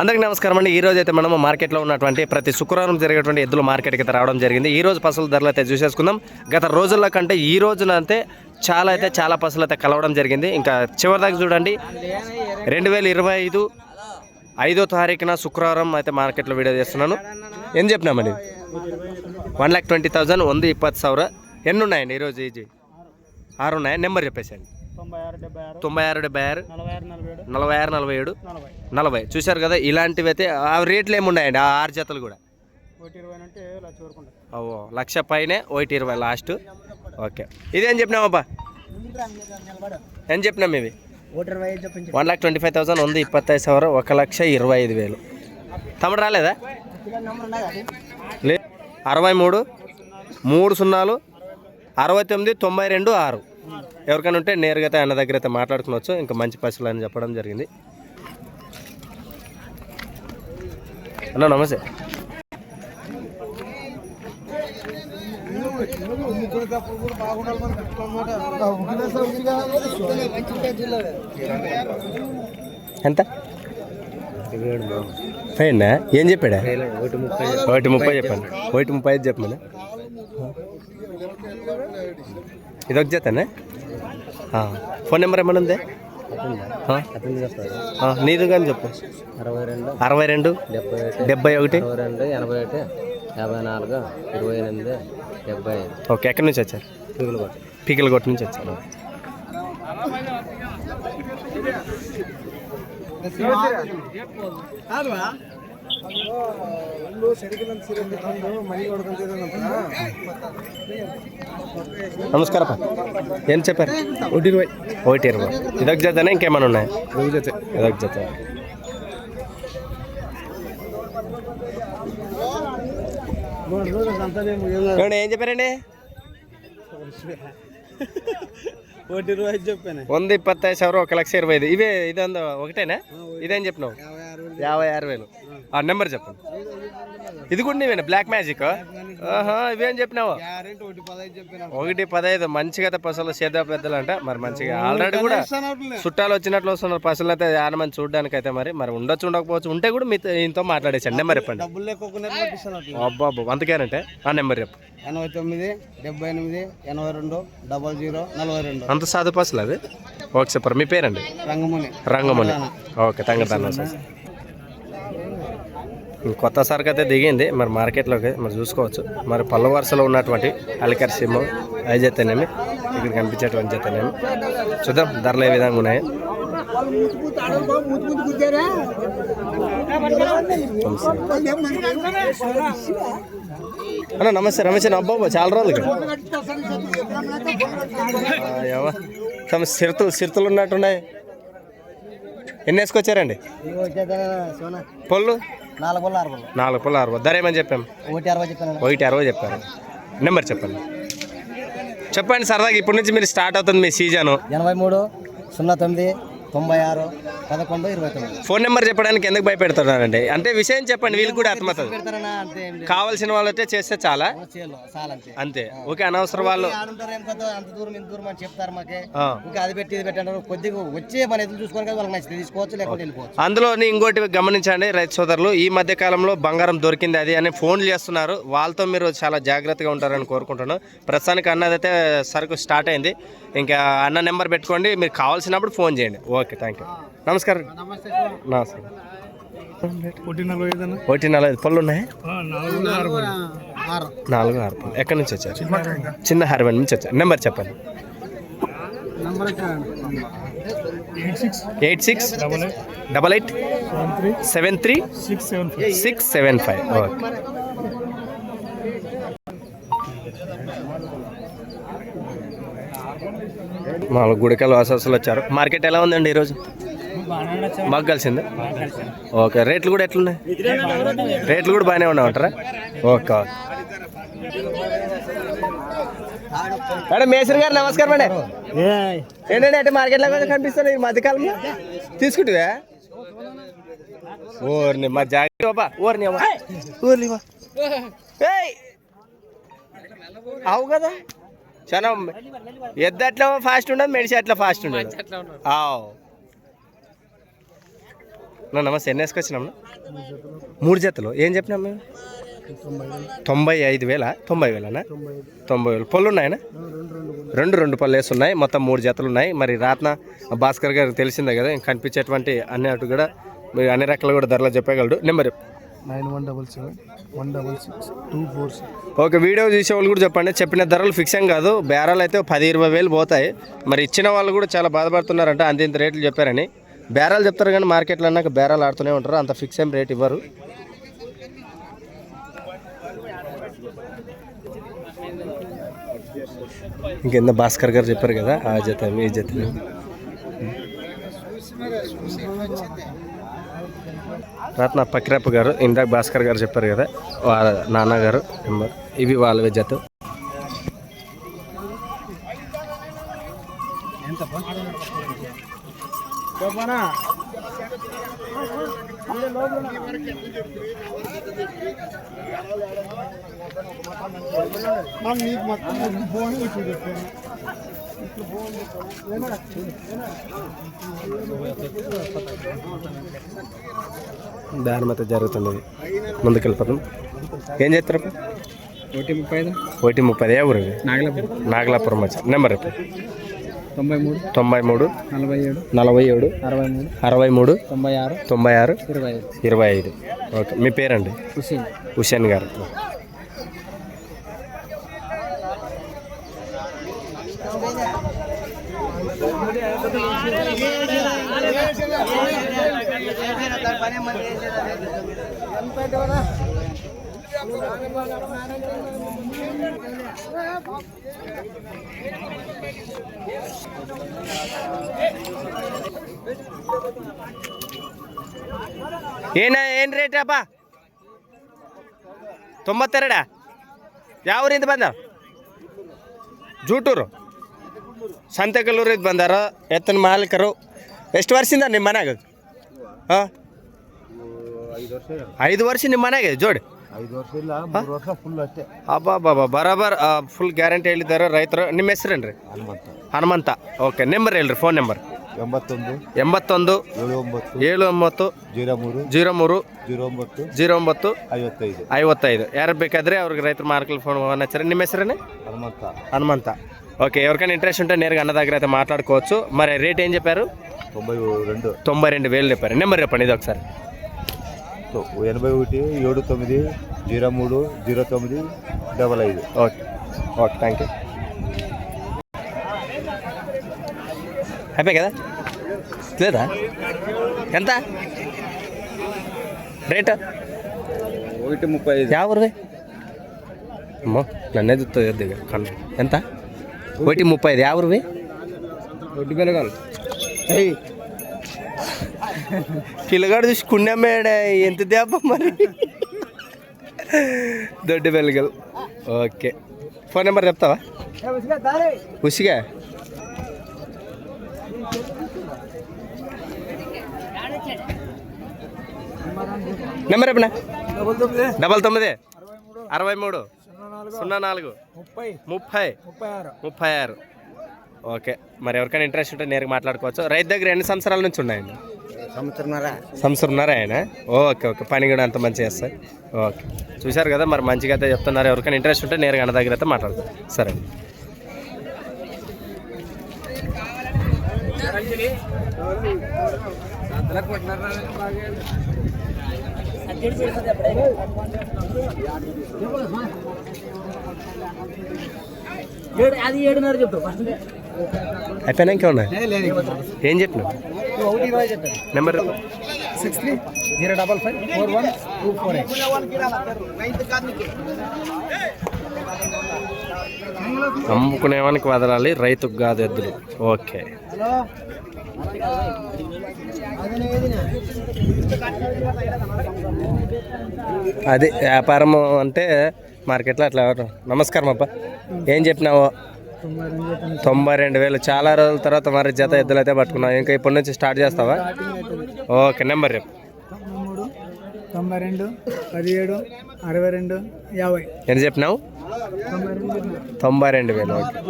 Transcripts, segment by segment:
అందరికీ నమస్కారం అండి. ఈ రోజు అయితే మనము మార్కెట్లో ఉన్నటువంటి ప్రతి శుక్రవారం జరిగేటువంటి ఎద్దులు మార్కెట్కి అయితే రావడం జరిగింది. ఈ రోజు పసుల ధరలు అయితే చూసేసుకుందాం. గత రోజుల కంటే ఈ రోజున అయితే చాలా అయితే చాలా పసులు అయితే కలవడం జరిగింది. ఇంకా చివరిదాకా చూడండి. రెండు వేల ఇరవై ఐదు ఐదో తారీఖున శుక్రవారం అయితే మార్కెట్లో వీడియో చేస్తున్నాను. ఏం చెప్పినామండి? వన్ ల్యాక్ ట్వంటీ థౌజండ్ వంద ఇప్పటి సవర. ఎన్ని ఉన్నాయండి ఈరోజు ఈజీ? ఆరు ఉన్నాయా నెంబర్ చెప్పేసండి తొంభై ఆరు డెబ్బై ఆరు నలభై ఆరు నలభై ఏడు నలభై చూశారు కదా ఇలాంటివి అయితే ఆ రేట్లు ఏమున్నాయండి? ఆ ఆరు జతలు కూడా? ఓ లక్ష పైనే ఒకటి ఇరవై లాస్ట్. ఓకే. ఇదేం చెప్పినామబ్బా ఏం చెప్పినాం ఇవి one lakh twenty five thousand ఉంది ఇప్పత్తైదు సవరం ఒక లక్ష ఇరవై ఐదు వేలు. తమడు రాలేదా? లే అరవై మూడు మూడు సున్నాలు అరవై తొమ్మిది తొంభై రెండు ఆరు. ఎవరికైనా ఉంటే నేరుగా అయితే అన్న దగ్గర అయితే మాట్లాడుకోవచ్చు. ఇంకా మంచి పశువులు అని చెప్పడం జరిగింది. అన్న నమస్తే. ఎంత? ఫైనా? ఏం చెప్పాడా? ఒకటి ముప్పై ఒకటి ముప్పై చెప్పండి ఒకటి ముప్పై ఐదు చెప్పమని ఇది ఒక ఫోన్ నెంబర్ ఏమైనా ఉందే? నీది కానీ చెప్పు. అరవై రెండు అరవై రెండు డెబ్బై ఒకటి డెబ్బై ఒకటి. అరవై రెండు ఎనభై ఒకటి యాభై నాలుగు ఇరవై ఎనిమిది డెబ్బై ఐదు. ఓకే ఎక్కడి నుంచి వచ్చారు? ಒಂದು నమస్కారప్ప ఏం చెప్పారు? ఒకటి ఇరవై ఒకటి ఇరవై ఇదొక జతనే? ఇంకేమైనా ఉన్నాయి? ఇదొక జత. ఇదొక జత. ఏం చెప్పారండి? ఒకటి ఇరవై చెప్పాను. వంద ఇప్పత్తైదు సవరం ఒక లక్ష ఇరవై ఐదు. ఇవే ఇదందో ఒకటేనా? ఇదేం చెప్పినావు? యాభై ఆరు వేలు. ఆ నెంబర్ చెప్పండి. ఇది కూడా నీవేనా? బ్లాక్ మ్యాజిక్ ఆహా ఇవేం చెప్పినావు? ఒకటి పదహైదు మంచిగా అయితే పసలు సేద పెద్దలు అంట మరి మంచిగా ఆల్రెడీ కూడా చుట్టాలు వచ్చినట్లు వస్తున్నారు. పసలు అయితే చాలా మంది చూడడానికి అయితే మరి మరి ఉండొచ్చు ఉండకపోవచ్చు ఉంటే కూడా మీతో ఈయనతో మాట్లాడేసండి నెంబర్ చెప్పండి. డబ్బులు లేకుండా పట్టిస్తాను అట్లా అబ్బా అబ్బా అంతకేనంటే ఆ నెంబర్ చెప్పు. ఎనభై తొమ్మిది డెబ్బై ఎనిమిది ఎనభై రెండు డబల్ జీరో నలభై రెండు. అంత సాధు పసలు అది? ఓకే సూపర్ మీ పేరండి? రంగముని. రంగమణి ఓకే తంగతాను సార్. కొత్త సరుకు అయితే దిగింది. మరి మార్కెట్లోకి మరి చూసుకోవచ్చు. మరి పళ్ళ వరుసలో ఉన్నటువంటి అలికర్ సిమ్ అవి చేతనేమి ఇక్కడ కనిపించేటువంటి చేతనేమి చూద్దాం ధరలు ఏ విధంగా ఉన్నాయి. అన్న నమస్తే రమేష్ అన్న అబ్బాబా చాలా రోజులు తమ సిరుతులు సిరుతులు ఉన్నట్టున్నాయి. ఎన్ని వేసుకొచ్చారండి? పళ్ళు నాలుగు వందల అరవై నాలుగు పళ్ళు అరవై ధర ఏమని చెప్పాం? ఒకటి అరవై చెప్పాను ఒకటి అరవై చెప్పారు. నెంబర్ చెప్పండి. చెప్పండి సరదాగా ఇప్పటి నుంచి మీరు స్టార్ట్ అవుతుంది మీ సీజను. ఎనభై మూడు సున్నా తొమ్మిది తొంభై ఆరు పదకొండు ఇరవై తొమ్మిది ఫోన్ నెంబర్ చెప్పడానికి ఎందుకు భయపెడుతున్నారండి? అంటే విషయం చెప్పండి వీళ్ళు కూడా అర్థమవుతుంది. ఏం లేదు. కావాల్సిన వాళ్ళైతే చేస్తే చాలా. చేయాలి అంతే. ఓకే అనవసరం వాళ్ళు ఆడుంటారు ఏం కదా అంత దూరం ఇంత దూరం అని చెప్తారు మాకే. ఆ. ఇంకా అది పెట్టి ఇది పెట్టి అంటారు. కొద్దిగా వచ్చే మన ఎదురు చూసుకొని కదా వాళ్ళకి నచ్చితే తీసుకోవచ్చు లేకపోతే వెళ్ళిపోవచ్చు. అందులో ఇంకోటి గమనించండి రైతు సోదరులు ఈ మధ్య కాలంలో బంగారం దొరికింది అది అని ఫోన్లు చేస్తున్నారు. వాళ్ళతో మీరు చాలా జాగ్రత్తగా ఉంటారని కోరుకుంటున్నాను. ప్రస్తుతానికి అన్నదైతే సరుకు స్టార్ట్ అయింది. ఇంకా అన్న నెంబర్ పెట్టుకోండి మీరు కావాల్సినప్పుడు ఫోన్ చేయండి. ఓకే థ్యాంక్ యూ నమస్కారం నమస్కారం. ఒకటి నలభై పళ్ళు ఉన్నాయి? నాలుగు ఆరు పళ్ళు. ఎక్కడి నుంచి వచ్చారు? చిన్న హర్వన్ నుంచి వచ్చారు. నెంబర్ చెప్పండి. Number eight six. Double eight. Seven three. Six seven five. Okay. నాలుగు గుడికలు వాసస్సులు వచ్చారు. మార్కెట్ ఎలా ఉందండి ఈరోజు? బాగా కలిసింది? ఓకే రేట్లు కూడా ఎట్లున్నాయి? రేట్లు కూడా బాగానే ఉన్నాయంటారా? Okay okay. మేడం మేసరి గారు నమస్కారం మేడం ఏంటంటే అంటే మార్కెట్లో కూడా కనిపిస్తుంది ఈ మధ్యకాలంలో? తీసుకుంటువా? ఓర్ని మా జాగ్రత్త బాబా ఓర్ని అవ్వ ఓర్ని అవ్వ. కదా? చాలా ఎద్దు అట్లా ఫాస్ట్ ఉండదు మెడిసి అట్లా ఫాస్ట్ ఉండదు. అవు నా నమస్తే ఎన్ని వేసుకొచ్చినాం మూడు జతలు. ఏం చెప్పినాం మేము తొంభై ఐదు వేల? తొంభై వేలనా తొంభై వేలు. పళ్ళు ఉన్నాయనా రెండు రెండు పళ్ళు వేస్తున్నాయి మొత్తం మూడు జతలు ఉన్నాయి. మరి రాత్న భాస్కర్ గారు తెలిసిందే కదా ఇంక కనిపించేటువంటి అన్నట్టు కూడా మీరు అన్ని రకాలు కూడా ధరలు చెప్పగలడు. Number nine one double seven one double six two four six. ఒక వీడియో చూసే వాళ్ళు కూడా చెప్పండి. చెప్పిన ధరలు ఫిక్స్ ఏం కాదు. బేరాలు అయితే పది ఇరవై వేలు పోతాయి. మరి ఇచ్చిన వాళ్ళు కూడా చాలా బాధపడుతున్నారంట. అంత ఇంత రేట్లు చెప్పారని. బేరాలు చెప్తారు కానీ మార్కెట్లో అన్నాక బేరాలు ఆడుతూనే ఉంటారు. అంత ఫిక్స్ ఏం రేట్ ఇవ్వరు. ఇంకెంత భాస్కర్ గారు చెప్పారు కదా ఆ జత మీ జత. రత్న పక్కిరప్ప గారు ఇందాక భాస్కర్ గారు చెప్పారు కదా వాళ్ళ నాన్నగారు నెంబర్. ఇవి వాళ్ళ జత ఫోన్ మధ్య జరుగుతుంది ఇది. ముందుకు వెళ్ళిపోతాం ఏం చేస్తారు? ఒకటి ముప్పై ఒకటి ముప్పై ఏ ఊరు? నాగలాపురం. నాగలాపురం వచ్చి. నెంబర్ ఇప్పుడు తొంభై మూడు. తొంభై మూడు. నలభై ఏడు. నలభై ఏడు. అరవై మూడు. అరవై మూడు. తొంభై ఆరు. తొంభై ఆరు. ఇరవై ఐదు. ఇరవై ఐదు. ఓకే. మీ పేరండి? హుసేన్. హుసేన్ గారు. ಏನ ಏನು ರೇಟ್ ಅಪ್ಪ? ತೊಂಬತ್ತೆರಡ? ಯಾವ ಊರಿಂದ ಬಂದ? ಜೂಟೂರು. ಸಂತೆಕಲ್ಲೂರಿಗೆ ಬಂದಾರ ಎತ್ತನ ಮಾಲೀಕರು. ಎಷ್ಟು ವರ್ಷದಿಂದ ನಿಮ್ಮ ಮನ್ಯಾಗ? ಹಾಂ? ಐದು ವರ್ಷ ನಿಮ್ಮ ಮನೆಗೆ ಜೋಡಿ? ಹಬ್ಬ ಬಾಬಾ ಬರಾಬರ್ ಫುಲ್ ಗ್ಯಾರಂಟಿ ಹೇಳಿದ್ದಾರೆ ರೈತರು. ನಿಮ್ಮ ಹೆಸರೇನ್ರಿ? ಹನುಮಂತ. ಓಕೆ ನಂಬರ್ ಹೇಳ್ರಿ ಫೋನ್ ನಂಬರ್ ಎಂಬತ್ತೊಂದು ಎಂಬತ್ತೊಂದು ಏಳು ಒಂಬತ್ತು ಜೀರೋ ಮೂರು ಜೀರೋ ಮೂರು ಜೀರೋ ಒಂಬತ್ತು ಜೀರೋ ಒಂಬತ್ತು ಐವತ್ತೈದು. ಐವತ್ತೈದು. ಯಾರು ಬೇಕಾದ್ರೆ ಅವ್ರಿಗೆ ರೈತರು ಮಾರ್ಕಲ್ ಫೋನ್ ಹಚ್ಚಾರೆ. ನಿಮ್ಮ ಹೆಸರೇನೆ? ಹನುಮಂತ. ಹನುಮಂತ. ఓకే ఎవరికైనా ఇంట్రెస్ట్ ఉంటే నేరుగా అన్న దగ్గర అయితే మాట్లాడుకోవచ్చు. మరి రేట్ ఏం చెప్పారు? తొంభై రెండు. తొంభై రెండు వేలు చెప్పారు. నెంబర్ చెప్పండి ఇది ఒకసారి ఎనభై ఒకటి ఏడు తొమ్మిది జీరో మూడు జీరో తొమ్మిది డబల్ ఐదు. ఓకే ఓకే థ్యాంక్ యూ అయిపోయి కదా? లేదా? ఎంత? రేట్ ఒకటి ముప్పై ఐదు. యాభై నన్నే చూస్తుంది ఎంత? ఒకటి ముప్పై ఐదు. ఒకటి బెలగాలి పిల్లగాడు చూసి కుండమేడ ఎంత దెబ్బ మరి? దొడ్డి వెలుగలు ఓకే. ఫోన్ నెంబర్ చెప్తావా? ఉసిగా? నెంబర్ చెప్పనా? డబల్ తొమ్మిది. అరవై మూడు. సున్నా నాలుగు. ముప్పై. ముప్పై. ముప్పై ఆరు. ముప్పై ఆరు. ఓకే. మరి ఎవరికైనా ఇంట్రెస్ట్ ఉంటే నేరుగా మాట్లాడుకోవచ్చు. రైతు దగ్గర ఎన్ని సంవత్సరాల నుంచి ఉన్నాయండి? సంవత్సరంన్నర. ఆయన ఓకే ఓకే. పని కూడా అంత మంచిగా చేస్తాయి ఓకే. చూశారు కదా మరి మంచిగా అయితే చెప్తున్నారు. ఎవరికైనా ఇంట్రెస్ట్ ఉంటే నేరుగా అన్న దగ్గర అయితే మాట్లాడతారు. సరే. అది ఏడున్నర చెప్తావు ఫస్ట్ అయిపోయినా ఇంకా ఉన్నాయి? ఏం చెప్పాను. Number? Six three zero double five four one two four eight. అమ్ముకునేవానికి వదలాలి రైతుకు కాదు ఎద్దులు ఓకే. హలో? అది వ్యాపారం అంటే మార్కెట్లో అట్లా నమస్కారం అబ్బా. ఏం చెప్పినావు? తొంభై రెండు వేలు. చాలా రోజుల తర్వాత మరి జత ఎద్దులు అయితే పట్టుకున్నావు. ఇంకా ఇప్పటి నుంచి స్టార్ట్ చేస్తావా? ఓకే నెంబర్ చెప్పు. మూడు తొంభై రెండు పదిహేడు అరవై రెండు యాభై. ఎంత చెప్పినావు? తొంభై రెండు తొంభై రెండు వేలు ఓకే.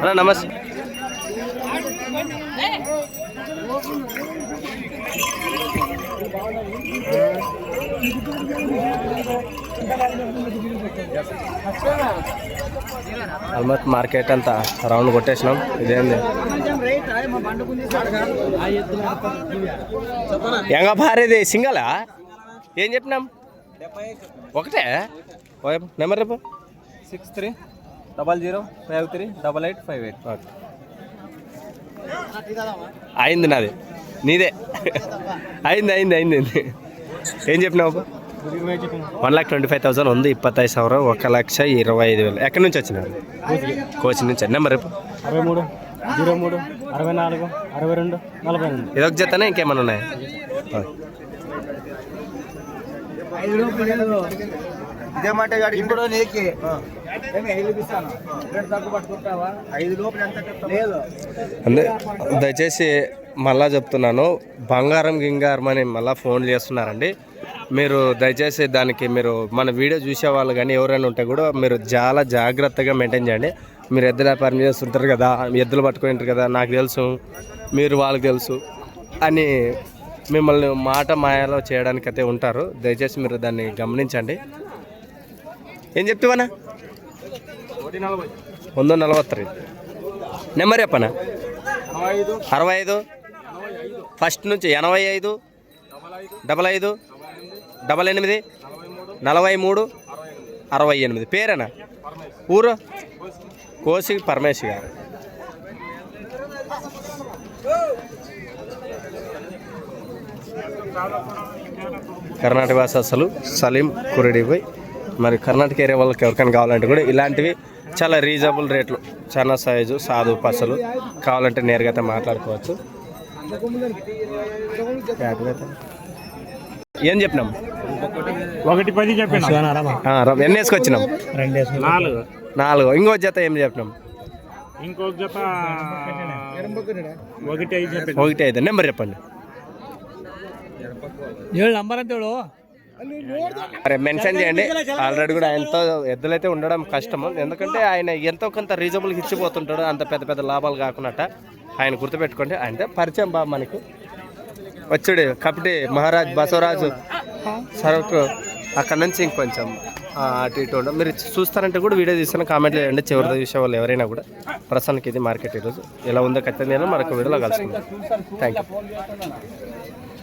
అన్న నమస్తే. ఆల్మోస్ట్ మార్కెట్ అంతా రౌండ్ కొట్టేసినాం. ఇదేంది? ఎంగ భారీది సింగలా? ఏం చెప్పినాం? ఒకటే? నెంబర్ రేపు six three double zero five three double eight five eight. అయింది నాది. నీదే. అయింది అయింది అయింది అయింది. ఏం చెప్పినావు one lakh twenty five thousand ఉంది ఇప్పత్తైదు సవరం ఒక లక్ష ఇరవై ఐదు వేలు. ఎక్కడి నుంచి వచ్చినారు కోచింగ్ నుంచి. నెంబర్ రేపు అరవై మూడు జీరో మూడు అరవై నాలుగు అరవై రెండు నలభై రెండు. ఇదొక జతనే? ఇంకేమైనా ఉన్నాయా? ఇదే మాట ఇప్పుడు నీకు తగ్గు పట్టుకుంటావా? ఐదు లోపల ఎంత లేదు. అందే దయచేసి మళ్ళా చెప్తున్నాను. బంగారం గింగారం అని మళ్ళీ ఫోన్ చేస్తున్నారండి. మీరు దయచేసి దానికి మీరు మన వీడియో చూసే వాళ్ళు కానీ ఎవరైనా ఉంటే కూడా మీరు చాలా జాగ్రత్తగా మెయింటైన్ చేయండి. మీరు ఎద్దుల వ్యాపారం చేస్తుంటారు కదా ఎద్దులు పట్టుకుంటారు కదా నాకు తెలుసు మీరు వాళ్ళకి తెలుసు అని మిమ్మల్ని మాట మాయలో అయితే ఉంటారు. దయచేసి మీరు దాన్ని గమనించండి. ఏం చెప్తావనా వందో నలభై. నెంబర్ చెప్పనా? అరవై ఐదు. ఫస్ట్ నుంచి ఎనభై ఐదు. డబల్ ఐదు. డబల్ ఎనిమిది. నలభై మూడు. అరవై ఎనిమిది. పేరేనా? ఊరు? కోసి పరమేశ్ గారు. కర్ణాటక వాసస్సులు సలీం కురెడిపై మరి కర్ణాటక ఏరియా వాళ్ళకి ఎవరికైనా కావాలంటే కూడా ఇలాంటివి చాలా రీజనబుల్ రేట్లు చాలా సైజు సాధు పసలు కావాలంటే నేరుగా అయితే మాట్లాడుకోవచ్చు. ఏం చెప్పినాం? ఒకటి పది చెప్పిన. ఎన్ని వేసుకొచ్చినాం. నాలుగు. నాలుగు. ఇంకో జత ఏం చెప్పినాం? ఇంకొక జత ఒకటి ఐదు చెప్పిన. ఒకటి ఐదు. నెంబర్ చెప్పండి. ఏడు నంబర్ అంతే మరి మెన్షన్ చేయండి. ఆల్రెడీ కూడా ఆయనతో ఎద్దులైతే ఉండడం కష్టము. ఎందుకంటే ఆయన ఎంతో కొంత రీజనబుల్గా ఇచ్చిపోతుంటాడు. అంత పెద్ద పెద్ద లాభాలు కాకున్నట్ట. ఆయన గుర్తుపెట్టుకోండి. అంటే పరిచయం బాబు మనకు. వచ్చాడు కపటి మహారాజ్ బసవరాజు. సరకు అక్కడ నుంచి ఇంకొంచెం అటు ఇటు ఉండడం మీరు చూస్తారంటే కూడా వీడియో తీస్తాను. కామెంట్లు చేయండి. చివరిలో చూసే వాళ్ళు ఎవరైనా కూడా. ప్రస్తుతానికి ఇది మార్కెట్ ఈరోజు. ఎలా ఉందో ఖచ్చితంగా మరొక వీడియోలో కలుసుకుందాం. Thank you